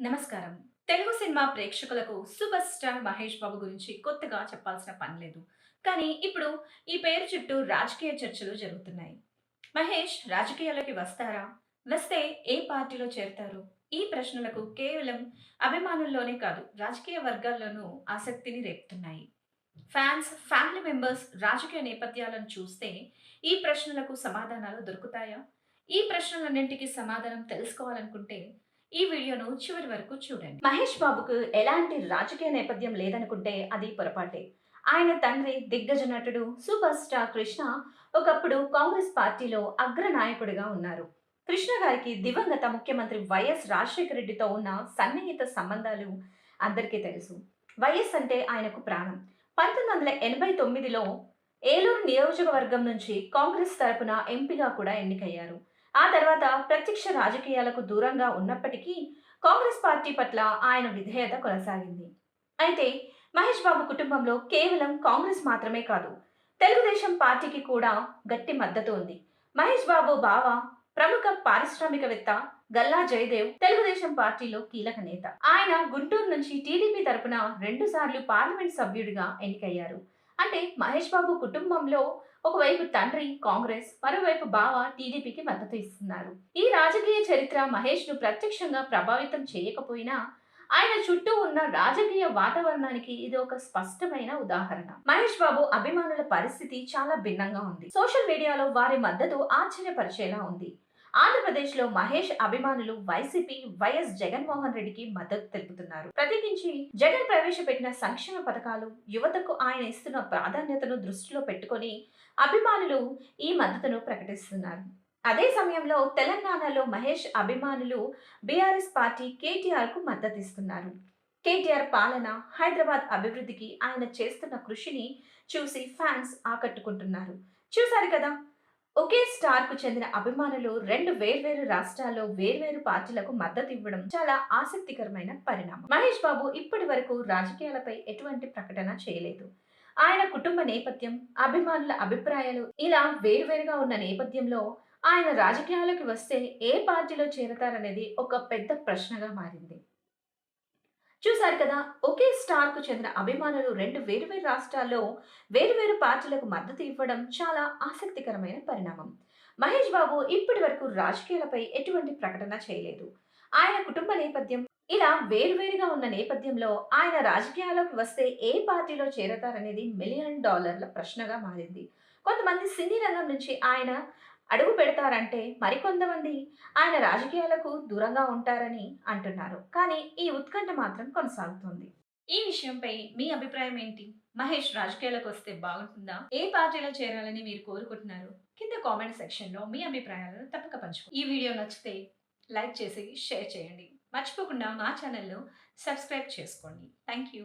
నమస్కారం. తెలుగు సినిమా ప్రేక్షకులకు super star Mahesh Babu గురించి కొత్తగా చెప్పాల్సిన పని లేదు. కానీ ఇప్పుడు ఈ పేరు చుట్టూ రాజకీయ చర్చలు జరుగుతున్నాయి. మహేష్ రాజకీయాల్లోకి వస్తారా? వస్తే ఏ పార్టీలో చేరతారు? ఈ ప్రశ్నలకు కేవలం అభిమానుల్లోనే కాదు రాజకీయ వర్గాల్లోనూ ఆసక్తిని రేపుతున్నాయి. ఫ్యాన్స్ ఫ్యామిలీ మెంబర్స్ రాజకీయ నేపథ్యాలను చూస్తే ఈ ప్రశ్నలకు సమాధానాలు దొరుకుతాయా? ఈ ప్రశ్నలన్నింటికీ సమాధానం తెలుసుకోవాలనుకుంటే ఈ వీడియోను చివరి వరకు చూడండి. మహేష్ బాబుకు ఎలాంటి రాజకీయ నేపథ్యం లేదనుకుంటే అది పొరపాటే. ఆయన తండ్రి దిగ్గజ నటుడు సూపర్ స్టార్ కృష్ణ ఒకప్పుడు కాంగ్రెస్ పార్టీలో అగ్ర నాయకుడిగా ఉన్నారు. కృష్ణ గారికి దివంగత ముఖ్యమంత్రి వైఎస్ రాజశేఖర రెడ్డితో ఉన్న సన్నిహిత సంబంధాలు అందరికీ తెలుసు. వైఎస్ అంటే ఆయనకు ప్రాణం. పంతొమ్మిది వందల ఎనభై తొమ్మిదిలో ఏలూరు నియోజకవర్గం నుంచి కాంగ్రెస్ తరపున ఎంపీగా కూడా ఎన్నికయ్యారు. ఆ తర్వాత ప్రత్యక్ష రాజకీయాలకు దూరంగా ఉన్నప్పటికీ కాంగ్రెస్ పార్టీ పట్ల ఆయన విధేయత కొనసాగింది. అయితే మహేష్ బాబు కుటుంబంలో కేవలం కాంగ్రెస్ మాత్రమే కాదు తెలుగుదేశం పార్టీకి కూడా గట్టి మద్దతు ఉంది. మహేష్ బాబు బావ ప్రముఖ పారిశ్రామికవేత్త గల్లా జయదేవ్ తెలుగుదేశం పార్టీలో కీలక నేత. ఆయన గుంటూరు నుంచి టీడీపీ తరపున రెండుసార్లు పార్లమెంట్ సభ్యుడిగా ఎన్నికయ్యారు. అంటే మహేష్ బాబు కుటుంబంలో ఒకవైపు తండ్రి కాంగ్రెస్ మరోవైపు బావ టీడీపీకి మద్దతు ఇస్తున్నారు. ఈ రాజకీయ చరిత్ర మహేష్ను ప్రత్యక్షంగా ప్రభావితం చేయకపోయినా ఆయన చుట్టూ ఉన్న రాజకీయ వాతావరణానికి ఇది ఒక స్పష్టమైన ఉదాహరణ. మహేష్ బాబు అభిమానుల పరిస్థితి చాలా భిన్నంగా ఉంది. సోషల్ మీడియాలో వారి మద్దతు ఆశ్చర్యపరిచేలా ఉంది. ఆంధ్రప్రదేశ్లో మహేష్ అభిమానులు వైసీపీ వైఎస్ జగన్మోహన్ రెడ్డికి మద్దతు తెలుపుతున్నారు. ప్రత్యేకించి జగన్ ప్రవేశపెట్టిన సంక్షేమ పథకాలు యువతకు ఆయన ఇస్తున్న ప్రాధాన్యతను దృష్టిలో పెట్టుకొని అభిమానులు ఈ మద్దతును ప్రకటిస్తున్నారు. అదే సమయంలో తెలంగాణలో మహేష్ అభిమానులు బీఆర్ఎస్ పార్టీ కేటీఆర్కు మద్దతిస్తున్నారు. కేటీఆర్ పాలన హైదరాబాద్ అభివృద్ధికి ఆయన చేస్తున్న కృషిని చూసి ఫ్యాన్స్ ఆకట్టుకుంటున్నారు. చూశారు కదా ఒకే స్టార్కు చెందిన అభిమానులు రెండు వేర్వేరు రాష్ట్రాల్లో వేర్వేరు పార్టీలకు మద్దతు ఇవ్వడం చాలా ఆసక్తికరమైన పరిణామం. మహేష్ బాబు ఇప్పటి వరకు రాజకీయాలపై ఎటువంటి ప్రకటన చేయలేదు. ఆయన కుటుంబ నేపథ్యం అభిమానుల అభిప్రాయాలు ఇలా వేరువేరుగా ఉన్న నేపథ్యంలో ఆయన రాజకీయాలకు వస్తే ఏ పార్టీలో చేరతారనేది ఒక పెద్ద ప్రశ్నగా మారింది. చూశారు కదా ఒకే స్టార్కు చెందిన అభిమానులు రెండు వేరువేరు రాష్ట్రాల్లో వేరువేరు పార్టీలకు మద్దతు ఇవ్వడం చాలా ఆసక్తికరమైన పరిణామం. మహేష్ బాబు ఇప్పటి వరకు రాజకీయాలపై ఎటువంటి ప్రకటన చేయలేదు. ఆయన కుటుంబ నేపథ్యం ఇలా వేరువేరుగా ఉన్న నేపథ్యంలో ఆయన రాజకీయాల్లోకి వస్తే ఏ పార్టీలో చేరతారనేది మిలియన్ డాలర్ల ప్రశ్నగా మారింది. కొంతమంది సినీ రంగం నుంచి ఆయన అడుగు పెడతారంటే మరికొంతమంది ఆయన రాజకీయాలకు దూరంగా ఉంటారని అంటున్నారు. కానీ ఈ ఉత్కంఠ మాత్రం కొనసాగుతుంది. ఈ విషయంపై మీ అభిప్రాయం ఏంటి? మహేష్ రాజకీయాలకు వస్తే బాగుంటుందా? ఏ పార్టీలో చేరాలని మీరు కోరుకుంటున్నారు? కింద కామెంట్ సెక్షన్లో మీ అభిప్రాయాలను తప్పక పంచుకో. ఈ వీడియో నచ్చితే లైక్ చేసి షేర్ చేయండి. మర్చిపోకుండా మా ఛానల్ను సబ్స్క్రైబ్ చేసుకోండి. Thank you.